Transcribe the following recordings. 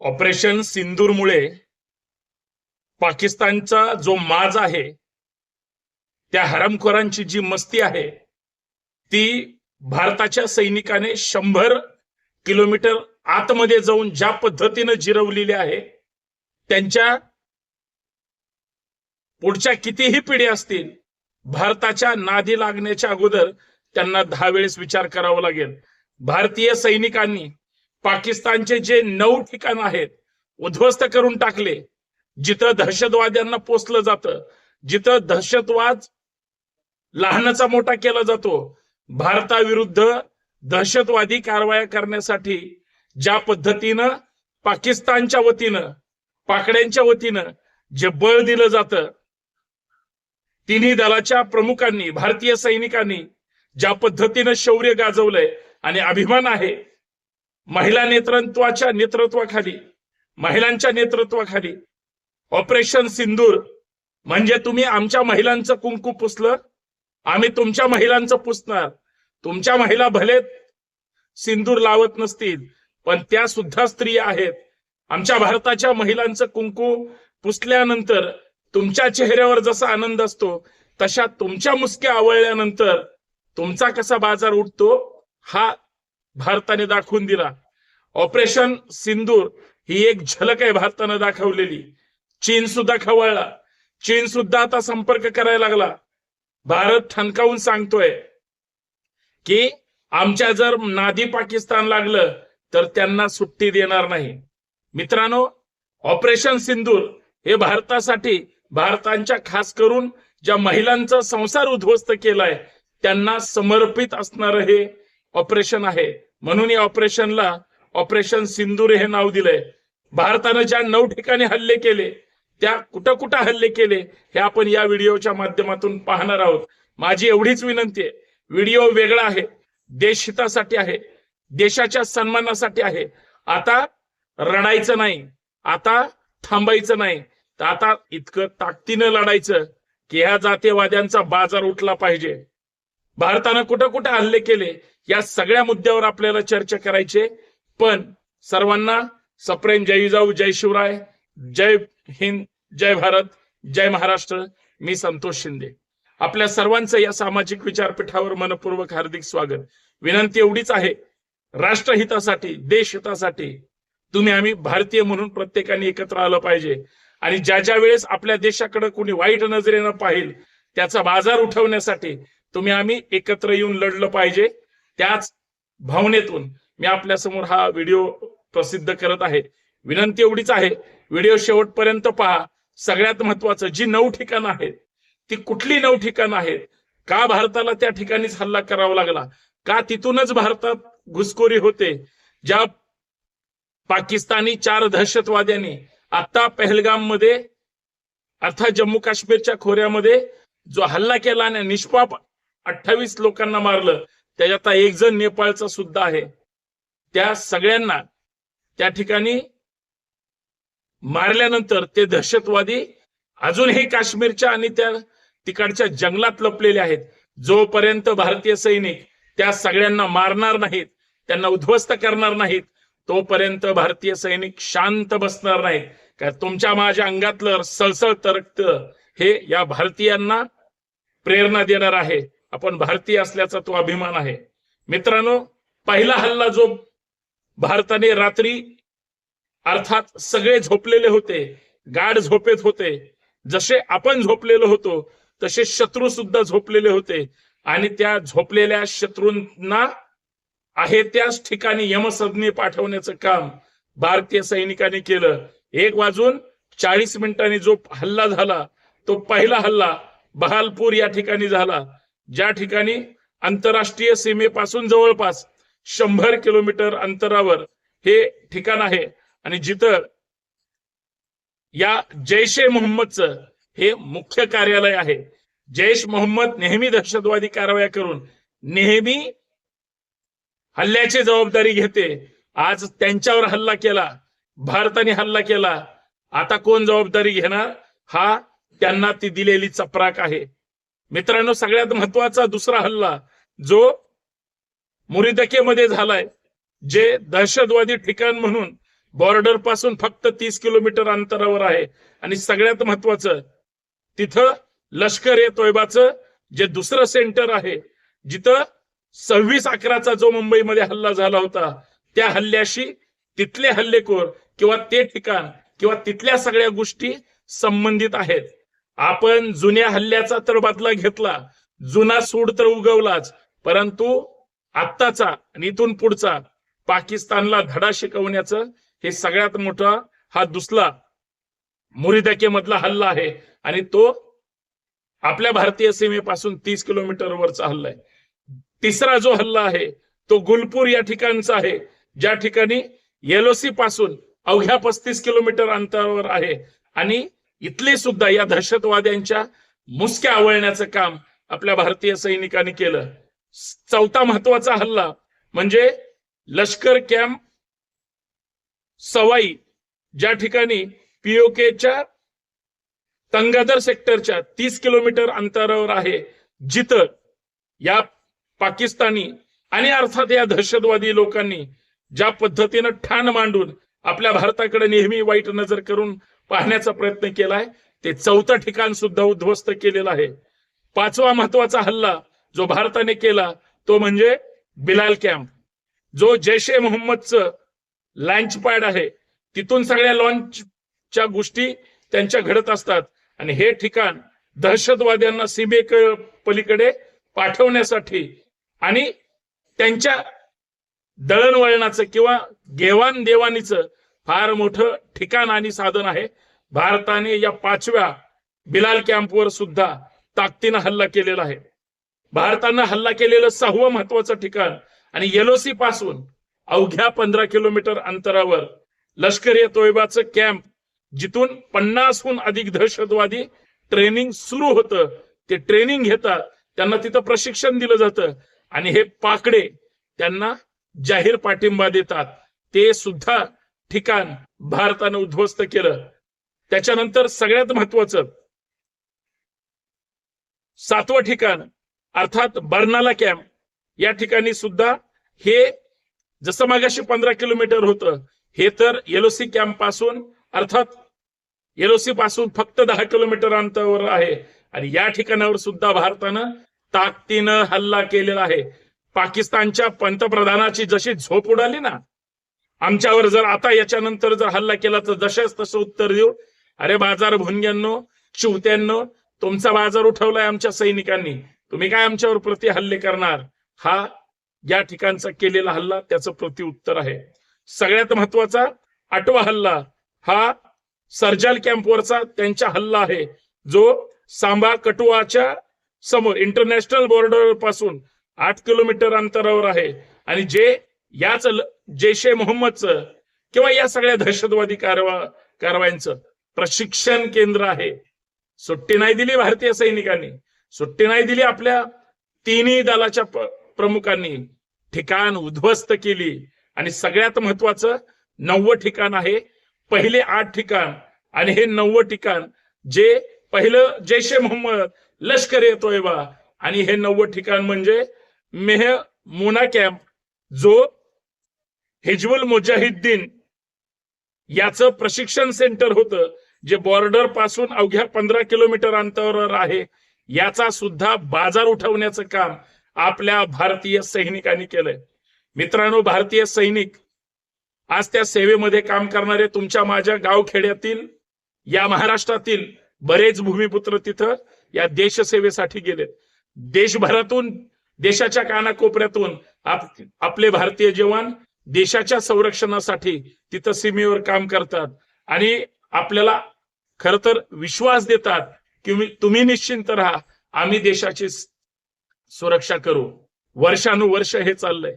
Operation सिंदूरमुळे पाकिस्तानचा जो माज आहे त्या हरामखोरांची जी मस्ती आहे ती भारताच्या सैनिकाने शंभर किलोमीटर आतमध्ये जाऊन ज्या पद्धतीनं जिरवलेली आहे त्यांच्या पुढच्या कितीही पिढी असतील भारताच्या नादी लागण्याच्या अगोदर त्यांना दहा वेळेस विचार करावा लागेल. भारतीय सैनिकांनी पाकिस्तानचे जे नऊ ठिकाण आहेत उद्ध्वस्त करून टाकले. जिथं दहशतवाद्यांना पोचलं जातं जिथं दहशतवाद लहानाचा मोठा केला जातो भारताविरुद्ध दहशतवादी कारवाया करण्यासाठी ज्या पद्धतीनं पाकिस्तानच्या वतीनं पाकड्यांच्या वतीनं जे बळ दिलं जातं तिन्ही दलाच्या प्रमुखांनी भारतीय सैनिकांनी ज्या पद्धतीनं शौर्य गाजवलंय आणि अभिमान आहे महिला नेतृत्वाच्या नेतृत्वाखाली महिलांच्या नेतृत्वाखाली ऑपरेशन सिंदूर म्हणजे तुम्ही आमच्या महिलांचं कुंकू पुसलं आम्ही तुमच्या महिलांचं पुसणार. तुमच्या महिला भले सिंदूर लावत नसतील पण त्या सुद्धा स्त्रिया आहेत. आमच्या भारताच्या महिलांचं कुंकू पुसल्यानंतर तुमच्या चेहऱ्यावर जसा आनंद असतो तशा तुमच्या मुसक्या आवळल्यानंतर तुमचा कसा बाजार उठतो हा भारताने दाखवून दिला. ऑपरेशन सिंदूर ही एक झलक आहे भारतानं दाखवलेली. चीन सुद्धा खवळला. चीन सुद्धा आता संपर्क करायला लागला. भारत ठणकावून सांगतोय की आमच्या जर नादी पाकिस्तान लागलं तर त्यांना सुट्टी देणार नाही. मित्रांनो ऑपरेशन सिंदूर हे भारतासाठी भारतांच्या खास करून ज्या महिलांचा संसार उद्ध्वस्त केलाय त्यांना समर्पित असणार हे ऑपरेशन आहे. म्हणून या ऑपरेशनला ऑपरेशन सिंदूर हे नाव दिलंय. भारतानं ज्या नऊ ठिकाणी हल्ले केले त्या कुठं कुठं हल्ले केले हे आपण या व्हिडिओच्या माध्यमातून पाहणार आहोत. माझी एवढीच विनंती आहे. व्हिडिओ वेगळा आहे. देशहितासाठी आहे. देशाच्या सन्मानासाठी आहे. आता रडायचं नाही. आता थांबायचं नाही. तर आता इतकं ताकदीनं लढायचं की ह्या जातीयवाद्यांचा बाजार उठला पाहिजे. भारतानं कुठं कुठं हल्ले केले या सगळ्या मुद्द्यावर आपल्याला चर्चा करायचे पण सर्वांना सप्रेम जय जाऊ जय शिवराय जय हिंद जय भारत जय महाराष्ट्र मी संतोष शिंदे. आपल्या सर्वांचं या सामाजिक विचारपीठावर मनपूर्वक हार्दिक स्वागत. विनंती एवढीच आहे राष्ट्रहितासाठी देशहितासाठी तुम्ही आम्ही भारतीय म्हणून प्रत्येकाने एकत्र आलं पाहिजे. आणि ज्या ज्या वेळेस आपल्या देशाकडे कोणी वाईट नजरेनं पाहिल त्याचा बाजार उठवण्यासाठी तुम्ही आम्ही एकत्र येऊन लढलं पाहिजे. त्याच भावनेतून मी आपल्यासमोर हा व्हिडिओ प्रसिद्ध करत आहे. विनंती एवढीच आहे व्हिडिओ शेवटपर्यंत पहा. सगळ्यात महत्वाचं जी नऊ ठिकाणं आहेत ती कुठली नऊ ठिकाणं आहेत? का भारताला त्या ठिकाणीच हल्ला करावा लागला? का तिथूनच भारतात घुसखोरी होते? ज्या पाकिस्तानी चार दहशतवाद्यांनी आता पहलगाममध्ये अर्थात जम्मू काश्मीरच्या खोऱ्यामध्ये जो हल्ला केला आणि निष्पाप अठ्ठावीस लोकांना मारलं त्याच्यात एक जण नेपाळचा सुद्धा आहे. त्या सगळ्यांना त्या ठिकाणी मारल्यानंतर ते दहशतवादी अजूनही काश्मीरच्या आणि त्या तिकडच्या जंगलात लपलेले आहेत. जोपर्यंत भारतीय सैनिक त्या सगळ्यांना मारणार नाहीत त्यांना उद्ध्वस्त करणार नाहीत तोपर्यंत भारतीय सैनिक शांत बसणार नाहीत. का तुमच्या माझ्या अंगातलं सळसळत रक्त हे या भारतीयांना प्रेरणा देणार आहे. आपण भारतीय असल्याचा तो अभिमान आहे. मित्रांनो पहिला हल्ला जो भारताने रात्री अर्थात सगळे झोपलेले होते गाढ झोपेत होते जसे आपण झोपलेलो होतो तसे शत्रू सुद्धा झोपलेले होते. आणि त्या झोपलेल्या शत्रूंना आहे त्याच ठिकाणी यमसदनी पाठवण्याचं काम भारतीय सैनिकांनी केलं. एक वाजून चाळीस मिनिटांनी जो हल्ला झाला तो पहिला हल्ला बहालपूर या ठिकाणी झाला ज्या ठिकाणी आंतरराष्ट्रीय सीमेपासून जवळपास शंभर किलोमीटर अंतरावर हे ठिकाण आहे. आणि जिथं या जैश ए मोहम्मदचं हे मुख्य कार्यालय आहे. जैश मोहम्मद नेहमी दहशतवादी कारवाया करून नेहमी हल्ल्याची जबाबदारी घेते. आज त्यांच्यावर हल्ला केला भारताने हल्ला केला. आता कोण जबाबदारी घेणार? हा त्यांना ती दिलेली चपराक आहे. मित्रांनो सगळ्यात महत्त्वाचा दुसरा हल्ला जो मुरिदकेमध्ये झालाय जे दहशतवादी ठिकाण म्हणून बॉर्डरपासून फक्त तीस किलोमीटर अंतरावर आहे. आणि सगळ्यात महत्वाचं तिथं लष्कर ए तोयबाचं जे दुसरं सेंटर आहे जिथं सव्वीस अकराचा जो मुंबईमध्ये हल्ला झाला होता त्या हल्ल्याशी तिथले हल्लेखोर किंवा ते ठिकाण किंवा तिथल्या सगळ्या गोष्टी संबंधित आहेत. आपण जुन्या हल्ल्याचा तर बदला घेतला जुना सूड तर उगवलाच परंतु आत्ताचा आणि इथून पुढचा पाकिस्तानला धडा शिकवण्याचं हे सगळ्यात मोठा हा दुसरा मुरिदकेमधला हल्ला आहे. आणि तो आपल्या भारतीय सीमेपासून तीस किलोमीटरवरचा हल्ला आहे. तिसरा जो हल्ला आहे तो गुलपूर या ठिकाणचा आहे ज्या ठिकाणी येलोसी पासून अवघ्या पस्तीस किलोमीटर अंतरावर आहे. आणि इथले सुद्धा या दहशतवाद्यांच्या मुसक्या आवळण्याचं काम आपल्या भारतीय सैनिकांनी केलं. चौथा महत्त्वाचा हल्ला म्हणजे लष्कर कॅम्प सवाई ज्या ठिकाणी पीओकेच्या तंगादर सेक्टरच्या तीस किलोमीटर अंतरावर आहे जिथं या पाकिस्तानी आणि अर्थात या दहशतवादी लोकांनी ज्या पद्धतीनं ठाण मांडून आपल्या भारताकडे नेहमी वाईट नजर करून पाहण्याचा प्रयत्न केलाय. ते चौथं ठिकाण सुद्धा उद्ध्वस्त केलेलं आहे. पाचवा महत्त्वाचा हल्ला जो भारताने केला तो म्हणजे बिलाल कॅम्प. जो जैश ए मोहम्मदचं लॉन्च पॅड आहे. तिथून सगळ्या लॉन्चच्या गोष्टी त्यांच्या घडत असतात. आणि हे ठिकाण दहशतवाद्यांना सीमे पलीकडे पाठवण्यासाठी आणि त्यांच्या दळणवळणाचं किंवा घेवाण देवाणीचं फार मोठं ठिकाण आणि साधन आहे. भारताने या पाचव्या बिलाल कॅम्पवर सुद्धा ताकदीनं हल्ला केलेला आहे. भारतानं हल्ला केलेलं सहावं महत्वाचं ठिकाण आणि येलोसी पासून अवघ्या पंधरा किलोमीटर अंतरावर लष्करी तोयबाचं कॅम्प जिथून पन्नासहून अधिक दहशतवादी ट्रेनिंग सुरू होतं. ते ट्रेनिंग घेतात त्यांना तिथं प्रशिक्षण दिलं जातं आणि हे पाकडे त्यांना जाहीर पाठिंबा देतात. ते सुद्धा ठिकाण भारतानं उद्ध्वस्त केलं. त्याच्यानंतर सगळ्यात महत्वाचं सातवं ठिकाण अर्थात बर्नाला कॅम्प. या ठिकाणी सुद्धा हे जसं मागाशी पंधरा किलोमीटर होतं हे तर येलोसी कॅम्पपासून अर्थात येलोसी पासून फक्त दहा किलोमीटर अंतरावर आहे. आणि या ठिकाणावर सुद्धा भारतानं ताकदीनं हल्ला केलेला आहे. पाकिस्तानच्या पंतप्रधानाची जशी झोप उडाली ना आमच्यावर जर आता याच्यानंतर जर हल्ला केला तर जशाच तसं उत्तर देऊ. अरे बाजार भुनग्यांनो शिवत्यांनो तुमचा बाजार उठवलाय आमच्या सैनिकांनी. तुम्ही काय आमच्यावर प्रति हल्ले करणार? हा या ठिकाणचा केलेला हल्ला त्याचं प्रतिउत्तर आहे. सगळ्यात महत्त्वाचा आठवा हल्ला हा सर्जाल कॅम्पवरचा त्यांचा हल्ला आहे. जो सांबा कटुआच्या समोर इंटरनॅशनल बॉर्डरपासून आठ किलोमीटर अंतरावर आहे. आणि जे याच जैश ए मोहम्मदचं किंवा या सगळ्या दहशतवादी कारवा कारवायांचं प्रशिक्षण केंद्र आहे. सुट्टी नाही दिली भारतीय सैनिकांनी. सुट्टी नाही दिली आपल्या तिन्ही दलाच्या प्रमुखांनी. ठिकाण उद्ध्वस्त केली. आणि सगळ्यात महत्वाचं नव्वद ठिकाण आहे. पहिले आठ ठिकाण आणि हे नव्वद ठिकाण जे पहिलं जैश ए मोहम्मद लष्कर येतोय बा आणि हे नव्वद ठिकाण म्हणजे मेह मोना कॅम्प जो हिजबुल मुजाहिद्दीन याचं प्रशिक्षण सेंटर होतं जे बॉर्डरपासून अवघ्या पंधरा किलोमीटर अंतरावर आहे. याचा सुद्धा बाजार उठवण्याचं काम आपल्या भारतीय सैनिकांनी केलंय. मित्रांनो भारतीय सैनिक आज त्या सेवेमध्ये काम करणारे तुमच्या माझ्या गावखेड्यातील या महाराष्ट्रातील बरेच भूमिपुत्र तिथं या देशसेवेसाठी गेलेत. देशभरातून देशाच्या कानाकोपऱ्यातून आप, आपले भारतीय जवान देशाच्या संरक्षणासाठी तिथं सीमेवर काम करतात. आणि आपल्याला खर तर विश्वास देतात की तुम्ही निश्चिंत राहा आम्ही देशाची सुरक्षा करू. वर्षानुवर्ष हे चाललंय.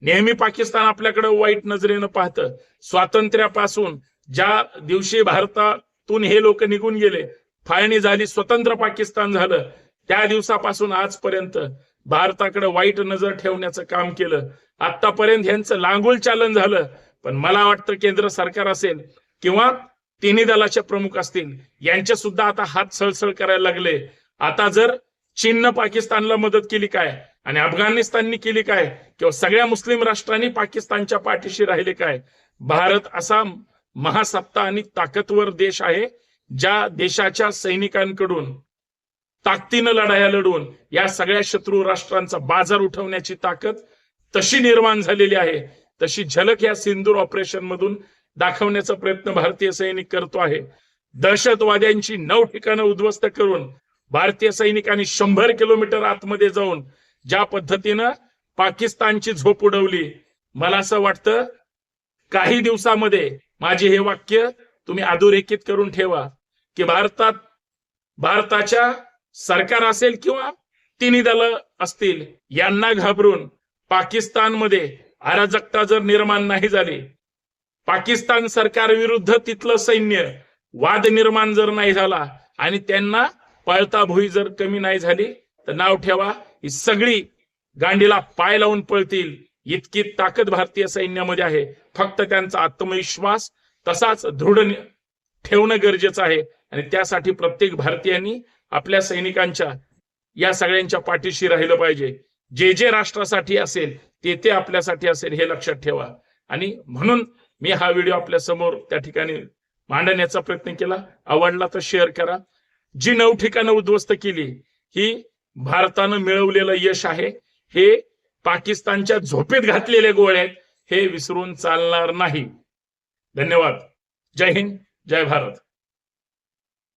नेहमी पाकिस्तान आपल्याकडे वाईट नजरेनं पाहतं. स्वातंत्र्यापासून ज्या दिवशी भारतातून हे लोक निघून गेले फाळणी झाली स्वतंत्र पाकिस्तान झालं त्या दिवसापासून आजपर्यंत भारताकडे वाईट नजर ठेवण्याचं काम केलं. आतापर्यंत यांचं लांगुल चालन झालं पण मला वाटतं केंद्र सरकार असेल किंवा तिन्ही दलाचे प्रमुख असतील यांचे सुद्धा आता हात सळसळ करायला लागले. आता जर चीननं पाकिस्तानला मदत केली काय आणि अफगाणिस्ताननी केली काय किंवा सगळ्या मुस्लिम राष्ट्रांनी पाकिस्तानच्या पाठीशी राहिले काय? भारत असा महासत्ता आणि ताकदवर देश आहे ज्या देशाच्या सैनिकांकडून ताकदीनं लढाया लढून या सगळ्या शत्रू राष्ट्रांचा बाजार उठवण्याची ताकद तशी निर्माण झालेली आहे. तशी झलक या सिंदूर ऑपरेशन मधून दाखवण्याचा प्रयत्न भारतीय सैनिक करतो आहे. दहशतवाद्यांची नऊ ठिकाणं उद्ध्वस्त करून भारतीय सैनिकांनी शंभर किलोमीटर आतमध्ये जाऊन ज्या पद्धतीनं पाकिस्तानची झोप उडवली मला असं वाटतं काही दिवसामध्ये माझे हे वाक्य तुम्ही अधोरेखित करून ठेवा की भारतात भारताच्या सरकार असेल किंवा तिन्ही दल असतील यांना घाबरून पाकिस्तानमध्ये अराजकता जर निर्माण नाही झाली पाकिस्तान सरकार विरुद्ध तिथलं सैन्य वाद निर्माण जर नाही झाला आणि त्यांना पळता भुई जर कमी नाही झाली तर नाव ठेवा ही सगळी गांडीला पाय लावून पळतील. इतकी ताकद भारतीय सैन्यामध्ये आहे. फक्त त्यांचा आत्मविश्वास तसाच दृढ ठेवणं गरजेचं आहे. आणि त्यासाठी प्रत्येक भारतीयांनी आपल्या सैनिकांच्या या सगळ्यांच्या पाठीशी राहिलं पाहिजे. जे जे राष्ट्रासाठी असेल ते ते आपल्यासाठी असेल हे लक्षात ठेवा. आणि म्हणून मी हा व्हिडिओ आपल्यासमोर त्या ठिकाणी मांडण्याचा प्रयत्न केला. आवडला तर शेअर करा. जी नऊ ठिकाणं उद्ध्वस्त केली ही भारतानं मिळवलेलं यश आहे. हे पाकिस्तानच्या झोपेत घातलेले गोळे आहेत. हे विसरून चालणार नाही. धन्यवाद. जय हिंद जय भारत.